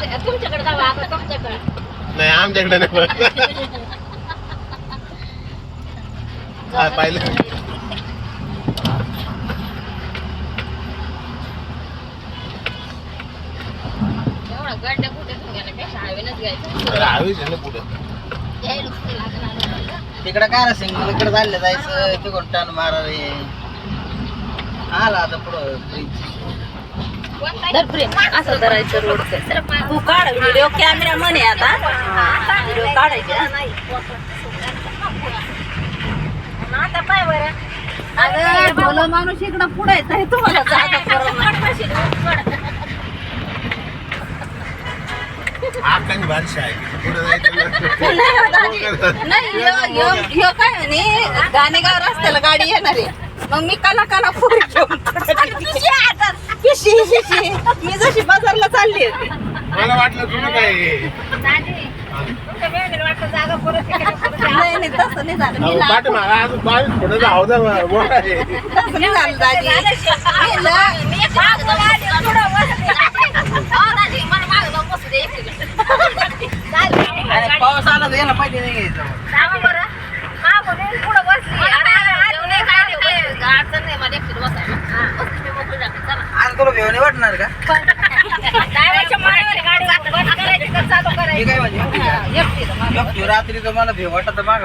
आमच्या- तुमच्याकडे जाऊ आता तुमच्याकडे. नाही आमच्याकडे नाही. हा, पाहिलं. एवढा गड्डा कुठे घ्यायचं? आहे ना पुढं. यायला कुठे लागणार तिकडे काय सिंगल इकडे चालले जायचं तिकडून टर्न मारा रे आला आता पुढं. असं धरायचं रोड तू काढ व्हिडिओ कॅमेरा म्हणे आता. व्हिडिओ काढायचे. अगं माणूस इकडं पुढे येत आहे तुम्हाला आहे नाही. हो, काय म्हणे? गाणेगाव रस्त्याला गाडी येणार. आहे मग मी काला काला पुढे घेऊन मी जशी बाजारला चालली होती. मला वाटलं तुला काय तुमच्या वेगळं वाटतं जागा परत तिकडे परत या. नाही नाही तसं नाही झालं. मी अहो, लहान- पाठीमागं अजून बावीस फुटाचा हौदा मोठा आहे तसं नाही झालं दाजी. मी लहान-. हो, पाऊस आला तर पाहिजे नाही घ्यायचं तुला भेवणे वाटणार का? काय म्हणजे. रात्री तर मला भेव वाटत माग.